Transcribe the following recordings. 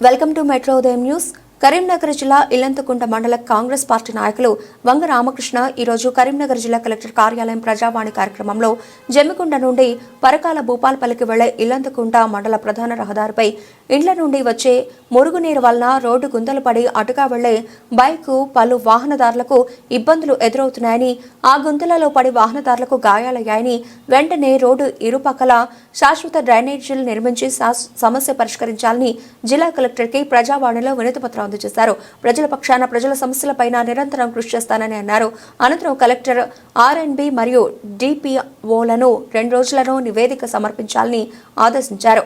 Welcome to metro ఉదయం news Karimnagar జిల్లా ఇల్లంతకుంట మండల కాంగ్రెస్ పార్టీ నాయకులు వంగ రామకృష్ణ ఈరోజు కరీంనగర్ జిల్లా కలెక్టర్ కార్యాలయం ప్రజావాణి కార్యక్రమంలో జమ్మికుంట నుండి పరకాల భూపాల్పల్లికి వెళ్ళే ఇల్లంతకుంట మండల ప్రధాన రహదారిపై ఇండ్ల నుండి వచ్చే మురుగునీరు వలన రోడ్డు గుంతలు పడి అటుగా వెళ్ళే బైకు పలు వాహనదారులకు ఇబ్బందులు ఎదురవుతున్నాయని ఆ గుంతలలో పడి వాహనదారులకు గాయాలయ్యాయని వెంటనే రోడ్డు ఇరుపక్కల శాశ్వత డ్రైనేజీలు నిర్మించి శాస్- సమస్య పరిష్కరించాలని జిల్లా కలెక్టర్కి ప్రజావాణిలో వినతిపత్రం అందజేశారు. ప్రజల పక్షాన ప్రజల సమస్యలపైన నిరంతరం కృషి చేస్తానని అన్నారు. అనంతరం కలెక్టర్ ఆర్ఎన్బి మరియు డిపిఓలను రెండు రోజులను నివేదిక సమర్పించాలని ఆదేశించారు.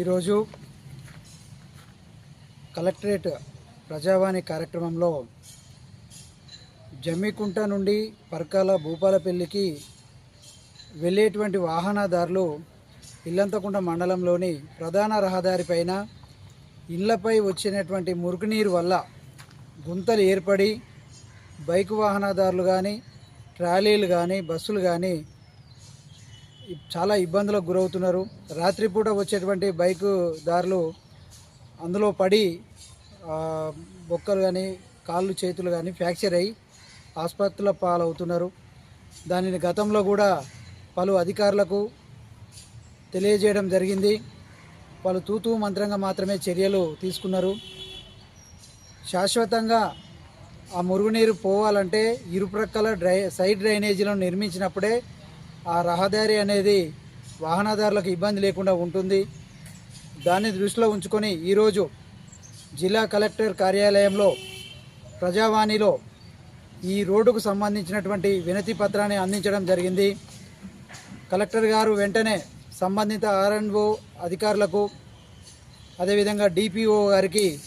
ఈరోజు కలెక్టరేట్ ప్రజావాణి కార్యక్రమంలో జమ్మికుంట నుండి పర్కాల భూపాలపల్లికి వెళ్ళేటువంటి వాహనదారులు ఇల్లంతకుంట మండలంలోని ప్రధాన రహదారి పైన ఇళ్ళపై వచ్చినటువంటి మురుగునీరు వల్ల గుంతలు ఏర్పడి బైక్ వాహనదారులు కానీ ట్రాలీలు కానీ బస్సులు కానీ చాలా ఇబ్బందులకు గురవుతున్నారు. రాత్రిపూట వచ్చేటువంటి బైకు దారులు అందులో పడి బొక్కలు కానీ కాళ్ళు చేతులు కానీ ఫ్రాక్చర్ అయ్యి ఆసుపత్రుల పాలవుతున్నారు. దానిని గతంలో కూడా పలు అధికారులకు తెలియజేయడం జరిగింది. వాళ్ళు తూతూ మంత్రంగా మాత్రమే చర్యలు తీసుకున్నారు. శాశ్వతంగా ఆ మురుగునీరు పోవాలంటే ఇరుప్రక్కల డ్రై సైడ్ డ్రైనేజీలను నిర్మించినప్పుడే ఆ రహదారి అనేది వాహనదారులకు ఇబ్బంది లేకుండా ఉంటుంది. దాన్ని దృష్టిలో ఉంచుకొని ఈరోజు జిల్లా కలెక్టర్ కార్యాలయంలో ప్రజావాణిలో ఈ రోడ్డుకు సంబంధించినటువంటి వినతి పత్రాన్ని అందించడం జరిగింది. కలెక్టర్ గారు వెంటనే సంబంధిత ఆర్ఎన్ఓ అధికారులకు అదేవిధంగా డిపిఓ గారికి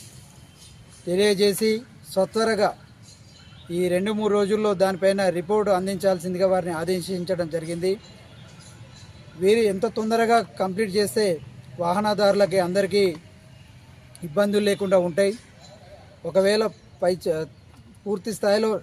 తెలియజేసి సత్వరగా ఈ రెండు మూడు రోజుల్లో దానిపైన రిపోర్ట్ అందించాల్సిందిగా వారిని ఆదేశించడం జరిగింది. వీరు ఎంత తొందరగా కంప్లీట్ చేస్తే వాహనదారులకి అందరికీ ఇబ్బందులు లేకుండా ఉంటాయి. ఒకవేళ పై చ- పూర్తి స్థాయిలో